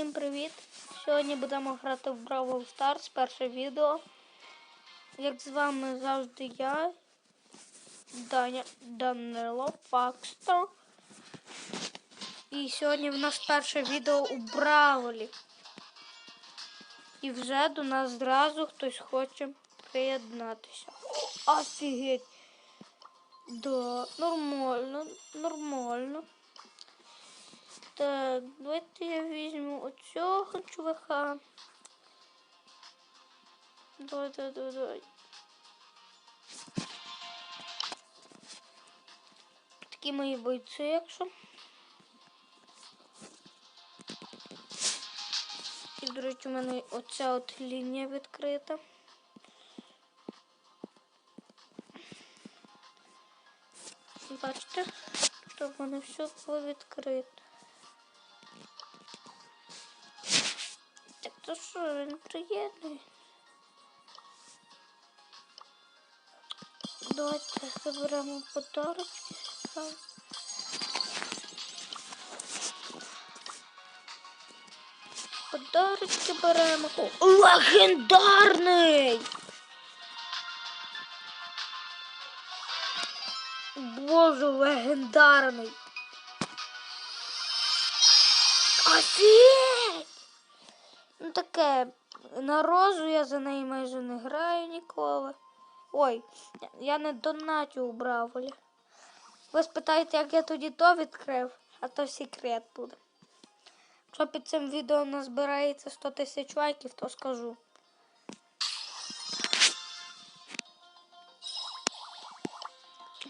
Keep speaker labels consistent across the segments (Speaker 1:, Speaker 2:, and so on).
Speaker 1: Всім привіт! Сьогодні будемо грати в Бравл Stars, перше відео. Як з вами завжди я, Даня Данило Факстер. І сьогодні в нас перше відео у Бравлі. І вже до нас зразу хтось хоче приєднатися. Офігеть! Да, нормально, нормально. Так, давайте я візьму оцього чувака. Давай, давай, давай, давай. Такі мої бойці, якщо. І, до речі, у мене оця от лінія відкрита. Бачите, що в мене все було відкрито. Що, він? Давайте заберемо подарочки. Подарочки беремо. О, легендарний! Боже, легендарний. Офігеть! Ну таке, на розу я за неї майже не граю ніколи. Ой, я не донатю у Браволі. Ви спитаєте, як я тоді то відкрив, а то секрет буде. Якщо під цим відео назбирається 100 тисяч лайків, то скажу.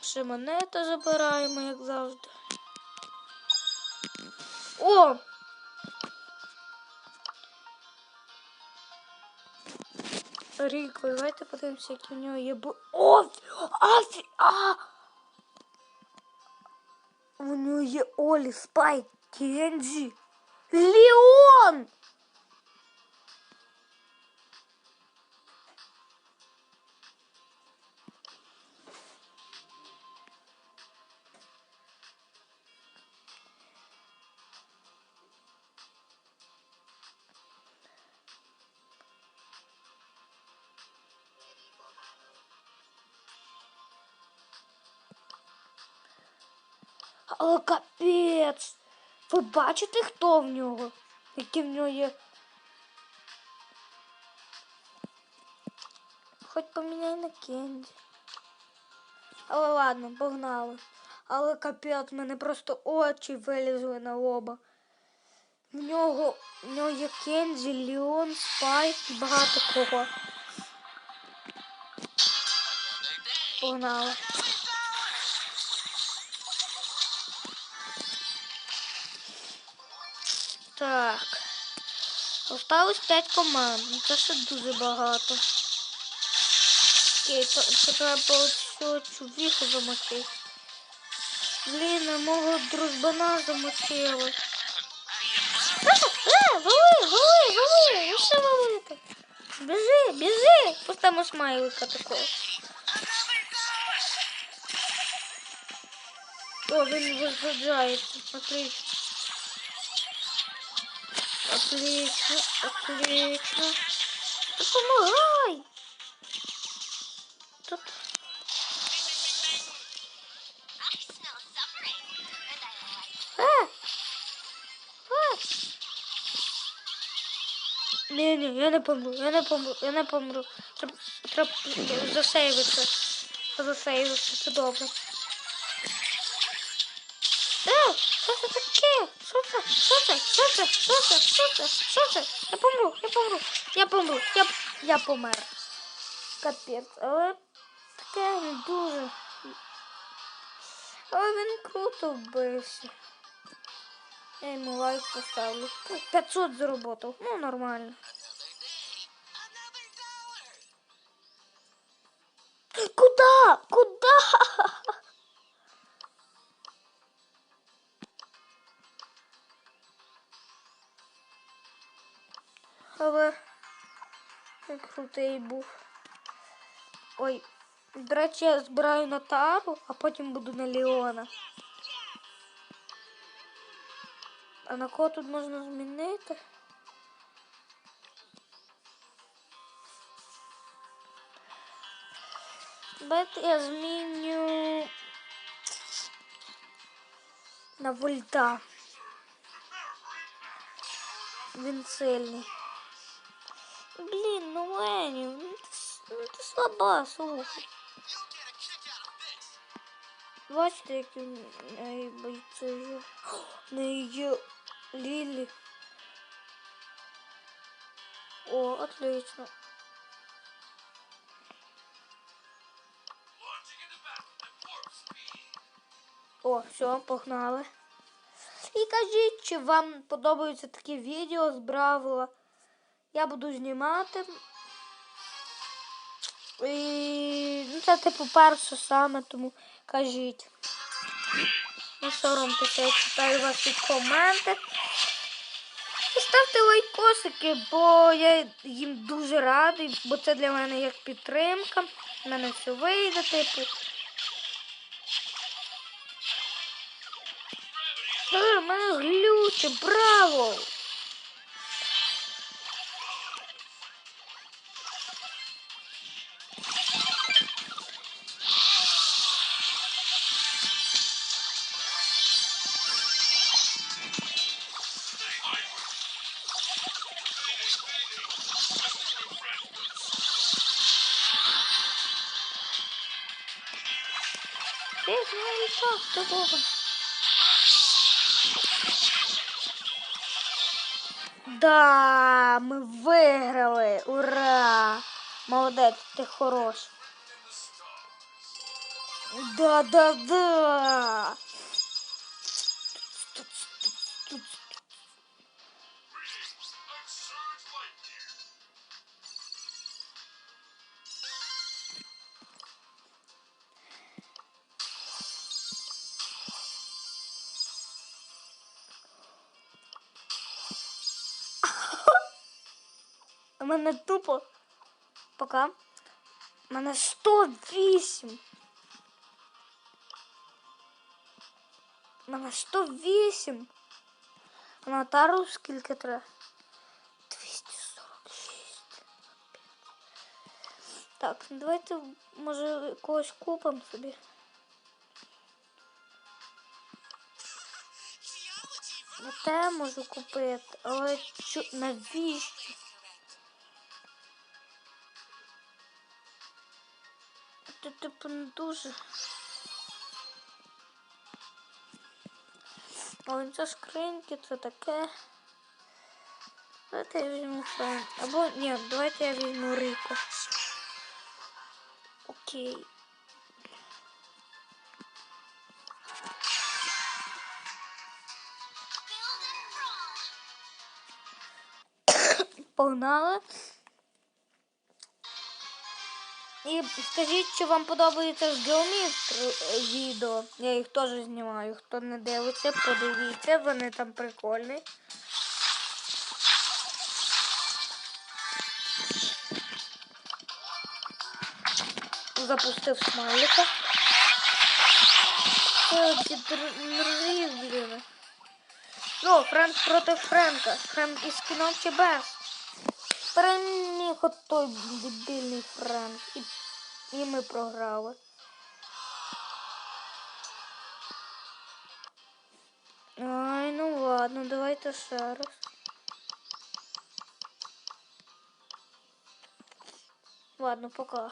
Speaker 1: Ще монета забираємо, як завжди. О! Ріко, давайте подивимося, які в нього є бу... О! Афі! А! У нього є Олі, Спайк, Кенджі, Леон! Але капець! Ви бачите, хто в нього? Які в нього є. Хоч поміняй на Кенді. Але ладно, погнали. Але капець, мене просто очі вилізли на лоба. В нього, в нього є Кенді, Леон, Спайк і багато кого. Погнали. Так. Осталось 5 команд. Ну, Це ще дуже багато. Окей, то, то треба цього чувіху замочити. Блін, а мого дружбана замочили. А, а, вали, вали, вали, ну що валити? Біжи, біжи. Поставимо смайлика такого. О, він висаджається. Отлично. Отлично, отлично. Помогай! Тут... А! А! Не, не, я не помру, я не помру, я не помру. Треба, треба засейвитися. Засейвитися, це добре. Що це? Що це? Що це? Я помру, я помру, я помру, я, я помер. Капець, але таке не дуже. Але він круто вбився. Я йому лайк поставлю. 500 заработав. Ну, нормально. Куда? Куда? але крутий був. Ой, до речі, я збираю на Тару, а потім буду на Леона. А на кого тут можна змінити? Давайте я зміню на вольта. Він сильний. Блін, ну Лені, ну ти, ну ти слаба, слухай. Бачите, які в неї бойці є. В неї є. О, отлично. О, все, погнали. І кажіть, чи вам подобаються такі відео з Бравла. Я буду знімати. І ну, це типу перше саме, тому кажіть. Не соромтеся, я читаю ваші коменти. І ставте лайкосики, бо я їм дуже радий, бо це для мене як підтримка. У мене все вийде, типу. Е, в мене глюче, браво! Не літав, ти Бога. Да, ми виграли! Ура! Молодець, ти хорош. Да, мене тупо. Пока. У мене 108. У мене 108. А на тару скільки треба? 246. Так, ну давайте, може, когось купимо собі. На те можу купити, але чу... навіщо? Це типу не дуже. Ой, це скриньки, це таке. Давайте я візьму фен. Або ні, давайте я візьму Рико. Окей. Погнали. І скажіть, чи вам подобається з Геоміст відео. Я їх теж знімаю. Хто не дивиться, подивіться, вони там прикольні. Запустив смайлика. Це підрив, блін. Ну, Френк проти Френка. Френк із кіном чи без? Переміг от той дебільний Френк. І, і ми програли. Ай, ну ладно, давайте ще раз. Ладно, пока.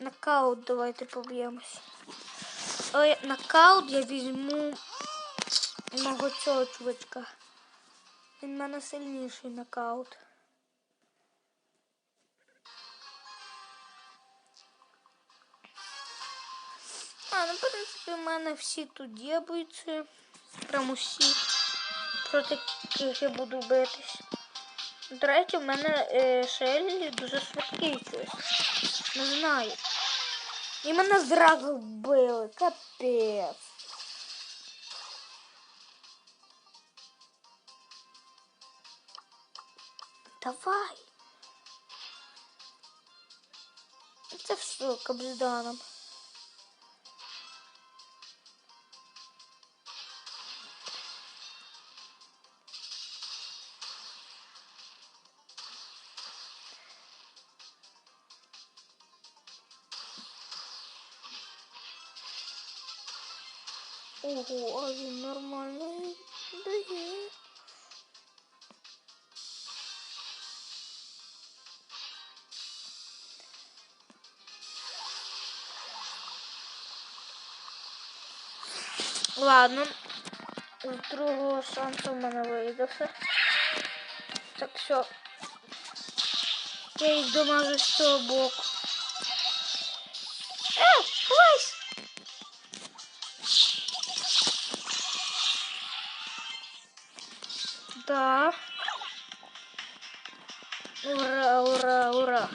Speaker 1: Нокаут давайте поб'ємось. Ой, нокаут я візьму мого цього чувачка. Він в мене сильніший нокаут. А, ну, в принципі, в мене всі тут дєбуються. Прям усі, проти яких я буду битись. До речі, в мене е, Шеллі дуже швидкий щось. Не знаю. І мене зразу вбили. Капець. Давай. Это что, Кабзданом? Ого, а він нормально. Ладно, з другого шансу в мене вийде все. Так що я їх домажу з цього боку. Е, ховайся! Да. Ура, ура, ура.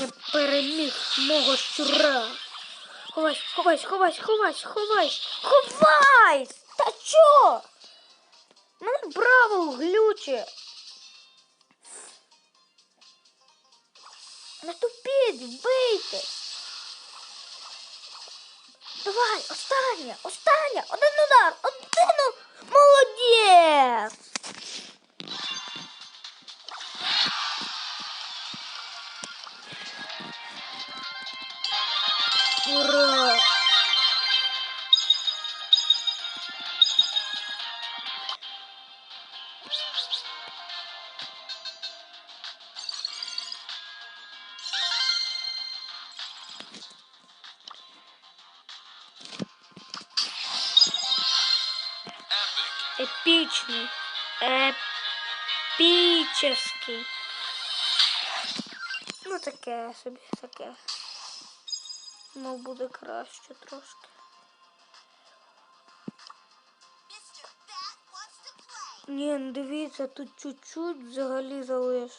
Speaker 1: Я переміг мого щура. Ховайся, ховайся, ховайся, ховайся, ховайся, ховайся! Та чо? Мене браво глюче. Наступіть, вийти. Давай, останнє, останнє, один удар, один удар. Молодець! Ура! Епічний. Ну таке собі, таке. Ну, буде краще трошки. Ні, ну дивіться, тут чуть-чуть взагалі залиш.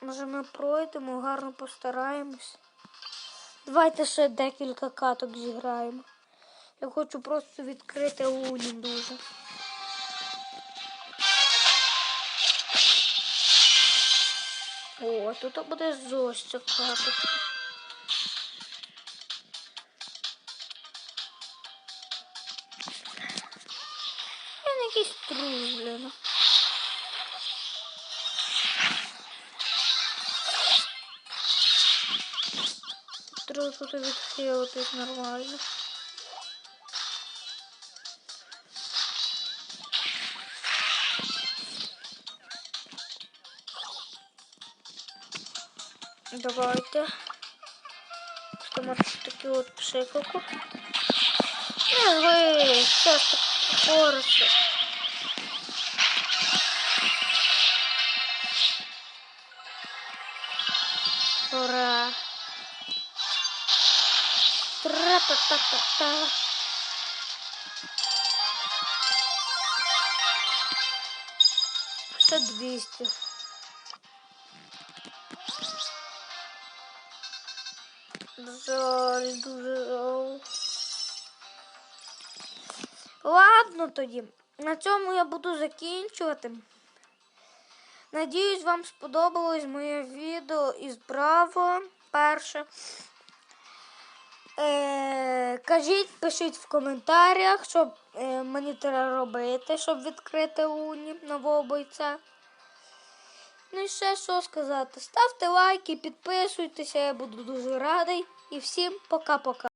Speaker 1: Може ми пройдемо, гарно постараємось. Давайте ще декілька каток зіграємо. Я хочу просто відкрити уні дуже. О, тут буде жорстче каточка. Він якийсь трус, блін. Треба тут відхилитись нормально. Давайте. Там такі от пшикалку. Не ви, все ж так хороше. Ура! Тра-та-та-та-та. Все 200. Жаль, дуже. Ладно тоді. На цьому я буду закінчувати. Надіюсь, вам сподобалось моє відео із Браво перше. Е, кажіть, пишіть в коментарях, що е, мені треба робити, щоб відкрити уні нового бойця. Ну і ще що сказати. Ставте лайки, підписуйтеся, я буду дуже радий. І всім пока-пока.